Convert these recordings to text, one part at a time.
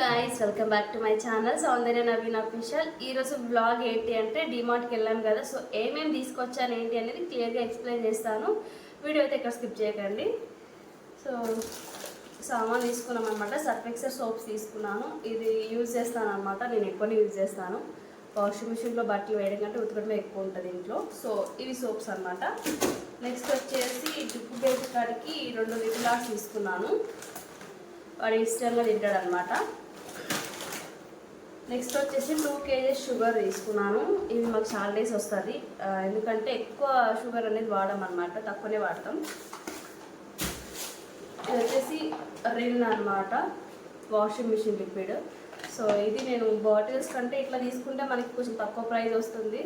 Guys welcome back to my channel Soundarya Naveen official ఈరోజు blog ఏంటి అంటే డిమార్ట్కి వెళ్ళాం కదా సో ఏమేమి తీసుకొచ్చాను ఏంటి అనేది క్లియర్గా ఎక్స్ప్లెయిన్ చేస్తాను. వీడియో అయితే ఇక్కడ స్కిప్ చేయకండి. సో సామాన్ తీసుకున్నాం అనమాట సర్ఫెక్సర్ సోప్స్ తీసుకున్నాను. ఇది యూజ్ చేస్తాను అనమాట నేను ఎక్కువనే యూజ్ చేస్తాను. వాషింగ్ మిషన్లో బట్టలు వేయడం కంటే ఉతకడమే ఎక్కువ ఉంటుంది ఇంట్లో. సో ఇవి సోప్స్ అనమాట నెక్స్ట్ వచ్చేసి డుప్పు బేబీ కాడికి రెండు లిటిలాస్ తీసుకున్నాను. వాడు ఇష్టంగా తింటాడు అనమాట నెక్స్ట్ వచ్చేసి టూ కేజీస్ షుగర్ తీసుకున్నాను. ఇవి మాకు చాలా డేస్ వస్తుంది ఎందుకంటే ఎక్కువ షుగర్ అనేది వాడమన్నమాట తక్కువనే వాడతాం. ఇది వచ్చేసి రిన్ అనమాట వాషింగ్ మిషన్ లిక్విడ్. సో ఇది నేను బాటిల్స్ కంటే ఇట్లా తీసుకుంటే మనకి కొంచెం తక్కువ ప్రైస్ వస్తుంది.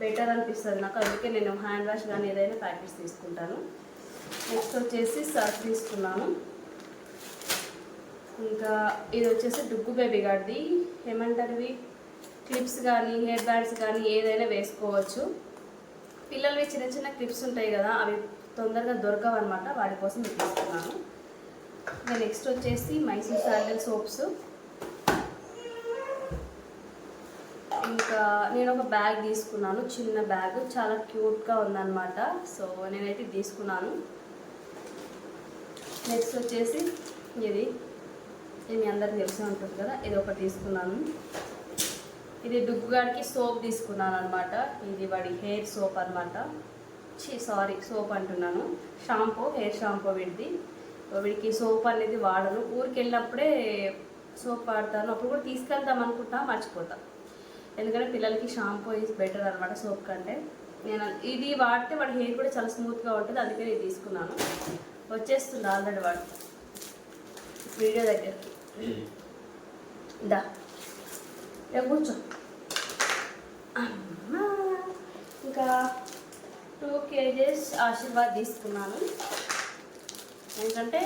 బెటర్ అనిపిస్తుంది నాకు. అందుకే నేను హ్యాండ్ వాష్ కానీ ఏదైనా ప్యాకెట్స్ తీసుకుంటాను. నెక్స్ట్ వచ్చేసి సర్ఫ్ తీసుకున్నాను. ఇంకా ఇది వచ్చేసి డుగ్గు బేబీ గార్డ్ది ఏమంటారు ఇవి? క్లిప్స్ కానీ హెయిర్ బ్యాండ్స్ కానీ ఏదైనా వేసుకోవచ్చు. పిల్లలవి చిన్న చిన్న క్లిప్స్ ఉంటాయి కదా అవి తొందరగా దొరకవు అనమాట వాటి కోసం ఇది తీసుకున్నాను ఇంకా నెక్స్ట్ వచ్చేసి మైసూర్ శాండల్ సోప్స్. ఇంకా నేను ఒక బ్యాగ్ తీసుకున్నాను చిన్న బ్యాగ్. చాలా క్యూట్గా ఉందన్నమాట. సో నేనైతే తీసుకున్నాను. నెక్స్ట్ వచ్చేసి ఇది. ఇది మీ అందరికి తెలిసే ఉంటుంది కదా ఇది ఒకటి తీసుకున్నాను. ఇది డుగ్గుగాడికి సోప్ తీసుకున్నాను అనమాట ఇది వాడి హెయిర్ సోప్ అనమాట ఛీ సారీ సోప్ అంటున్నాను. షాంపూ హెయిర్ షాంపూ వీడిది. వీడికి సోప్ అనేది వాడను. ఊరికి వెళ్ళినప్పుడే సోప్ వాడతాను. అప్పుడు కూడా తీసుకెళ్తాం అనుకుంటా మర్చిపోతా. ఎందుకంటే పిల్లలకి షాంపూ ఈజ్ బెటర్ అనమాట సోప్ కంటే. నేను ఇది వాడితే వాడి హెయిర్ కూడా చాలా స్మూత్గా ఉంటుంది. అందుకే నేను తీసుకున్నాను. వచ్చేస్తుంది ఆల్రెడీ వాడు. వీడియో దగ్గరికి దా ఇక కూర్చో. ఇంకా టూ కేజెస్ ఆశీర్వాద్ తీసుకున్నాను ఎందుకంటే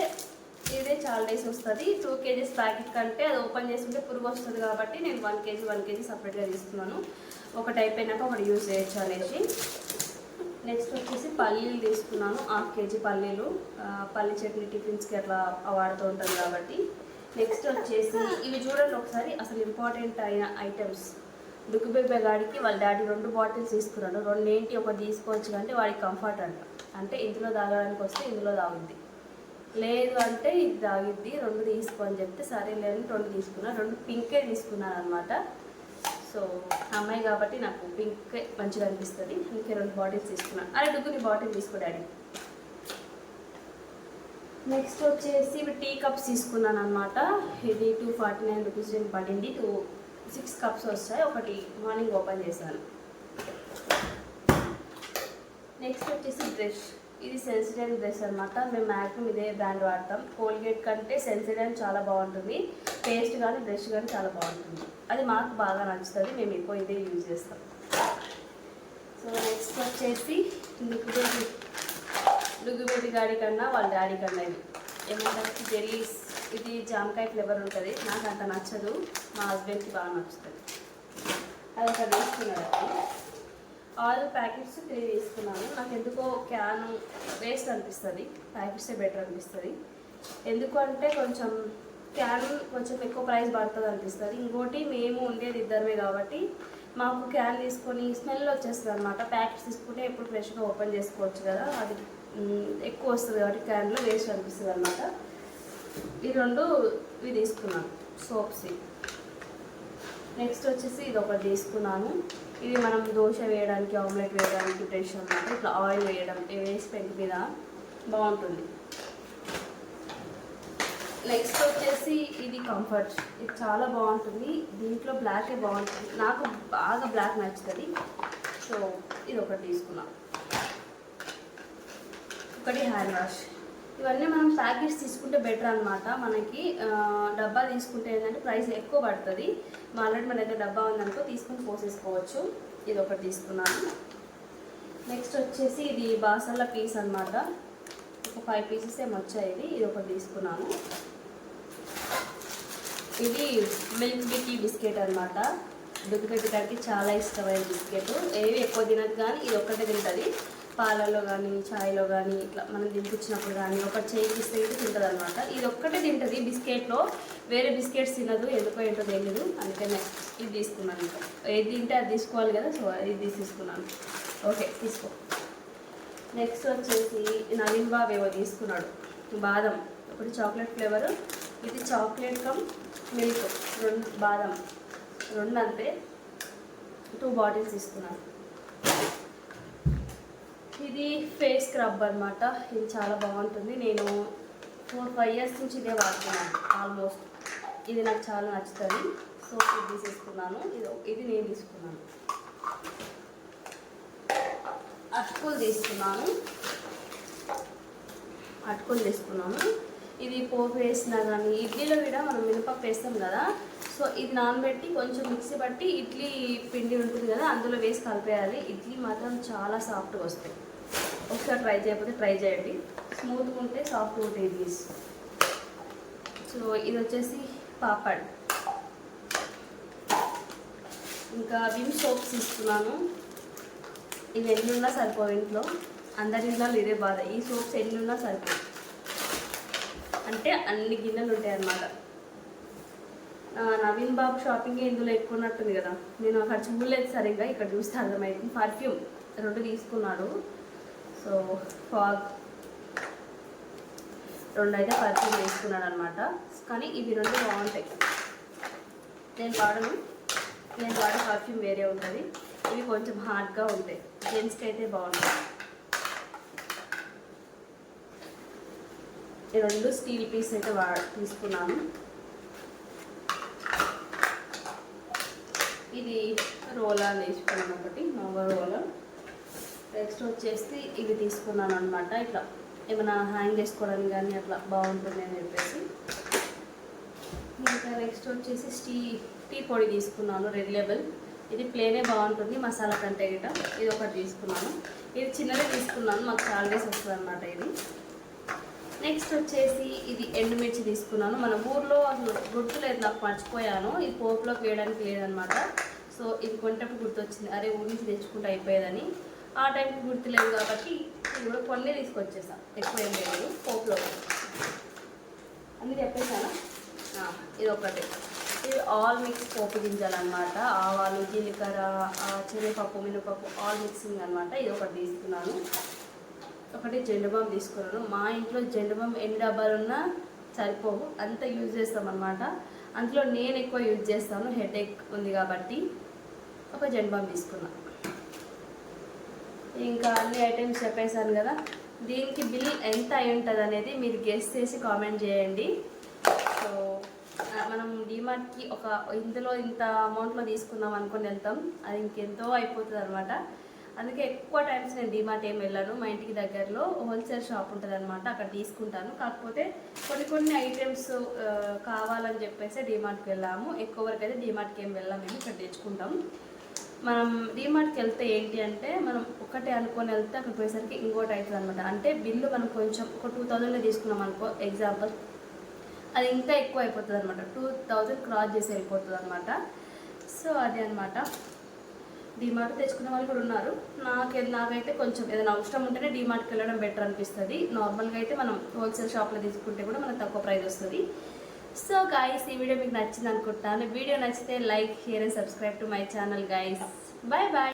ఇదే చాలా డేస్ వస్తుంది. టూ కేజీస్ ప్యాకెట్ కంటే అది ఓపెన్ చేసుకుంటే పురుగు వస్తుంది కాబట్టి నేను వన్ కేజీ వన్ కేజీ సపరేట్గా తీసుకున్నాను. ఒకటి అయిపోయినాక ఒకటి యూజ్ చేయొచ్చు అనేసి. నెక్స్ట్ వచ్చేసి పల్లీలు తీసుకున్నాను హాఫ్ కేజీ పల్లీలు. పల్లి చట్నీ టిఫిన్స్కి అట్లా వాడుతూ ఉంటాను కాబట్టి. నెక్స్ట్ వచ్చేసి ఇవి చూడండి ఒకసారి అసలు ఇంపార్టెంట్ అయిన ఐటమ్స్. దుక్కుబెబ్బే గాడికి వాళ్ళ డాడీ రెండు బాటిల్స్ తీసుకున్నాడు. రెండు ఏంటి? ఒకటి తీసుకోవచ్చు అంటే వాడికి కంఫర్ట్ అంట. అంటే ఇందులో తాగడానికి వస్తే ఇందులో తాగుద్ది. లేదు అంటే ఇది తాగిద్ది రెండు తీసుకో అని చెప్తే సరే లేదని రెండు తీసుకున్నా రెండు పింకే తీసుకున్నాను అనమాట సో అమ్మాయి కాబట్టి నాకు పింక్ మంచిగా అనిపిస్తుంది. అందుకే రెండు బాటిల్స్ తీసుకున్నాను అరే డుగ్గుని బాటిల్ తీసుకో డాడీ. నెక్స్ట్ వచ్చేసి టీ కప్స్ తీసుకున్నాను అనమాట ఇది టూ ఫార్టీ నైన్ రూపీస్ నేను పడింది. టూ సిక్స్ కప్స్ వస్తాయి. ఒకటి మార్నింగ్ ఓపెన్ చేశాను. నెక్స్ట్ వచ్చేసి బ్రష్. ఇది సెన్సిడెంట్ బ్రష్ అనమాట మేము మ్యాక్సిమం ఇదే బ్రాండ్ వాడతాం. కోల్గేట్ కంటే సెన్సిడెంట్ చాలా బాగుంటుంది. పేస్ట్ కానీ బ్రష్ కానీ చాలా బాగుంటుంది. అది మాకు బాగా నచ్చుతుంది. మేము ఎక్కువ ఇదే యూజ్ చేస్తాం. సో నెక్స్ట్ వచ్చేసి లిక్విడ్ లుగ్గుబెట్టి గాడి కన్నా వాళ్ళ డాడీ కన్నా ఇది. ఏమంటారు? జెల్లీస్ ఇది జామకాయ ఫ్లేవర్ ఉంటుంది. నాకు అంత నచ్చదు. మా హస్బెండ్కి బాగా నచ్చుతుంది. అది ఒక తీసుకున్నాడు ఆరు ప్యాకెట్స్ త్రీ తీసుకున్నాను నాకు ఎందుకో క్యాన్ వేస్ట్ అనిపిస్తుంది. ప్యాకెట్సే బెటర్ అనిపిస్తుంది. ఎందుకు అంటే కొంచెం క్యాన్ కొంచెం ఎక్కువ ప్రైస్ పడుతుంది అనిపిస్తుంది. ఇంకోటి మేము ఉండేది ఇద్దరమే కాబట్టి మాకు క్యాన్ తీసుకొని స్మెల్ వచ్చేస్తుంది అనమాట ప్యాకెట్స్ తీసుకుంటే ఎప్పుడు ఫ్రెష్గా ఓపెన్ చేసుకోవచ్చు కదా. అది ఎక్కువ వస్తుంది కాబట్టి క్యాన్లో వేస్ట్ అనిపిస్తుంది అనమాట ఈ రెండు ఇవి తీసుకున్నాను. సోప్స్. నెక్స్ట్ వచ్చేసి ఇది ఒకటి తీసుకున్నాను. ఇది మనం దోశ వేయడానికి ఆమ్లెట్ వేయడానికి బ్రష్ అనమాట ఇట్లా ఆయిల్ వేయడం వేసి పెంకి మీద బాగుంటుంది. నెక్స్ట్ వచ్చేసి ఇది కంఫర్ట్. ఇది చాలా బాగుంటుంది. దీంట్లో బ్లాకే బాగుంటుంది. నాకు బాగా బ్లాక్ నచ్చుతుంది. సో ఇది ఒకటి తీసుకున్నాను ఒకటి హ్యాండ్ వాష్ ఇవన్నీ మనం ప్యాకెట్స్ తీసుకుంటే బెటర్ అనమాట మనకి డబ్బా తీసుకుంటే ఏంటంటే ప్రైస్ ఎక్కువ పడుతుంది. ఆల్రెడీ మన దగ్గర డబ్బా ఉందనుకో తీసుకుని పోసేసుకోవచ్చు. ఇది ఒకటి తీసుకున్నాను. నెక్స్ట్ వచ్చేసి ఇది బాసల్ల పీస్ అన్నమాట. ఒక ఫైవ్ పీసెస్ ఏమో వచ్చాయి ఇది. ఇది ఒకటి తీసుకున్నాను. ఇది మిల్క్ బికీ బిస్కెట్ అనమాట దుగ్గుపెట్టడానికి చాలా ఇష్టమైన బిస్కెట్. ఏవి ఎక్కువ తినదు కానీ ఇది ఒక్కటే తింటుంది. పాలలో కానీ చాయ్లో కానీ ఇట్లా మనం తినిపించినప్పుడు కానీ ఒక చేయి ఇస్తే ఇది తింటుంది అనమాట ఇది ఒక్కటే తింటుంది. బిస్కెట్లో వేరే బిస్కెట్స్ తినదు ఎందుకో ఏంటో తెలియదు అందుకనే ఇది తీసుకున్నాను. ఇంకా ఏది తింటే అది తీసుకోవాలి కదా సో ఇది తీసుకున్నాను ఓకే తీసుకో. నెక్స్ట్ వచ్చేసి నవీన్ బాబు ఏవో తీసుకున్నాడు. బాదం. ఒకటి చాక్లెట్ ఫ్లేవర్ ఇది చాక్లెట్ కమ్ మిల్క్ రెండు బాదం. రెండు అంతే. టూ బాటిల్స్ తీసుకున్నాను. ఇది ఫేస్ స్క్రబ్ అనమాట ఇది చాలా బాగుంటుంది. నేను ఫోర్ ఫైవ్ ఇయర్స్ నుంచి ఇదే వాడుతున్నాను ఆల్మోస్ట్. ఇది నాకు చాలా నచ్చుతుంది. సో ఇది తీసేసుకున్నాను. ఇది ఇది నేను తీసుకున్నాను. అటుకులు తీసుకున్నాను. అటుకులు తీసుకున్నాను. ఇది పోపు వేసినా కానీ ఇడ్లీలో కూడా మనం మినపప్పు వేస్తాం కదా. సో ఇది నానబెట్టి కొంచెం మిక్సీ పట్టి ఇడ్లీ పిండి ఉంటుంది కదా అందులో వేసి కలిపేయాలి. ఇడ్లీ మాత్రం చాలా సాఫ్ట్గా వస్తాయి. ఒకసారి ట్రై చేయకపోతే ట్రై చేయండి. స్మూత్గా ఉంటే సాఫ్ట్ ఉంటే ఇడ్లీస్ సో ఇది వచ్చేసి పాపడ్. ఇంకా విమ్ సోప్స్ ఇస్తున్నాను. ఇవి ఎన్ని ఉన్నా సరిపోవు ఇంట్లో. అందరి ఇంట్లో ఇదే బాధ. ఈ సోప్స్ ఎన్ని ఉన్నా సరిపోవు. అంటే అన్ని గిన్నెలు ఉంటాయి అన్నమాట. నవీన్ బాబు షాపింగ్ ఇందులో ఎక్కువన్నట్టుంది కదా. నేను అక్కడ చూడలేదు సరిగ్గా. ఇక్కడ చూస్తే అర్థమైంది. పర్ఫ్యూమ్ రెండు తీసుకున్నాడు. సో ఫాగ్ రెండు అయితే పర్ఫ్యూమ్ తీసుకున్నాడు అనమాట కానీ ఇవి రెండు బాగుంటాయి. నేను వాడను. నేను వాడే పర్ఫ్యూమ్ వేరే ఉంటుంది. ఇవి కొంచెం హార్డ్గా ఉంటాయి. జెంట్స్కి అయితే బాగుంటాయి. ఈ రెండు స్టీల్ పీస్ అయితే వా తీసుకున్నాను. ఇది రోలా తీసుకున్నాను ఒకటి నోవర్ రోలా నెక్స్ట్ వచ్చేసి ఇవి తీసుకున్నాను అనమాట ఇట్లా ఏమైనా హ్యాంగ్ చేసుకోవడానికి కానీ అట్లా బాగుంటుంది అని చెప్పేసి. ఇంకా నెక్స్ట్ వచ్చేసి టీ టీ పొడి తీసుకున్నాను రెడ్ లెబెల్ ఇది ప్లేనే బాగుంటుంది మసాలా కంటే గిట. ఇది ఒకటి తీసుకున్నాను. ఇది చిన్నదే తీసుకున్నాను మాకు చాలా డేస్ వస్తుంది అనమాట ఇది. నెక్స్ట్ వచ్చేసి ఇది ఎండుమిర్చి తీసుకున్నాను. మన ఊర్లో అసలు గుర్తులేదు నాకు మర్చిపోయాను. ఇది పోపులోకి వేయడానికి లేదనమాట సో ఇది కొంటప్పుడు గుర్తొచ్చింది. అరే ఊరి నుంచి తెచ్చుకుంటే అయిపోయేదని. ఆ టైంకి గుర్తులేదు కాబట్టి ఇది కూడా కొన్ని తీసుకొచ్చేసా. ఎక్కువ ఏం లేదు. పోపులో అన్నీ చెప్పేసానా ఇది ఒకటి ఇది ఆల్ మిక్స్ పోపు గింజలు అనమాట ఆవాలు జీలకర్ర ఆ, శనగపప్పు మినపప్పు ఆల్ మిక్సింగ్ అనమాట ఇది ఒకటి తీసుకున్నాను. ఒకటి జెండుబాం తీసుకున్నాను. మా ఇంట్లో జెండుబాం ఎన్ని డబ్బాలు ఉన్నా సరిపోవు. అంత యూజ్ చేస్తాం అనమాట అందులో నేను ఎక్కువ యూజ్ చేస్తాను. హెడేక్ ఉంది కాబట్టి ఒక జెండుబాం తీసుకున్నాను ఇంకా అన్ని ఐటమ్స్ చెప్పేశాను కదా. దీనికి బిల్ ఎంత అయి ఉంటుంది అనేది మీరు గెస్ట్ చేసి కామెంట్ చేయండి. సో మనం డిమార్ట్కి ఒక ఇందులో ఇంత అమౌంట్లో తీసుకుందాం అనుకుని వెళ్తాం. అది ఇంకెంతో అయిపోతుంది అనమాట అందుకే ఎక్కువ టైమ్స్ నేను డిమార్ట్ ఏం వెళ్ళాను. మా ఇంటికి దగ్గరలో హోల్సేల్ షాప్ ఉంటుంది అనమాట అక్కడ తీసుకుంటాను. కాకపోతే కొన్ని కొన్ని ఐటమ్స్ కావాలని చెప్పేసి డిమార్ట్కి వెళ్ళాము. ఎక్కువ వరకు అయితే డిమార్ట్కి ఏం వెళ్ళాము మేము ఇక్కడ తెచ్చుకుంటాం. మనం డిమార్ట్కి వెళ్తే ఏంటి అంటే మనం ఒకటే అనుకొని వెళ్తే అక్కడ పోయేసరికి ఇంకోటి అవుతుంది అనమాట అంటే బిల్లు మనం కొంచెం ఒక టూ థౌజండ్లో తీసుకున్నాం అనుకో ఎగ్జాంపుల్ అది ఇంకా ఎక్కువ అయిపోతుంది అనమాట టూ థౌజండ్ క్రాస్ చేసి వెళ్ళిపోతుంది అనమాట సో అది అనమాట డిమార్ట్ తెచ్చుకునే వాళ్ళు కూడా ఉన్నారు. నాకు నాకైతే కొంచెం ఏదైనా అవసరం ఉంటేనే డిమార్ట్కి వెళ్ళడం బెటర్ అనిపిస్తుంది. నార్మల్గా అయితే మనం హోల్సేల్ షాప్లో తీసుకుంటే కూడా మనకు తక్కువ ప్రైస్ వస్తుంది. సో గాయస్ ఈ వీడియో మీకు నచ్చింది అనుకుంటాను వీడియో నచ్చితే like share and subscribe to my channel guys bye bye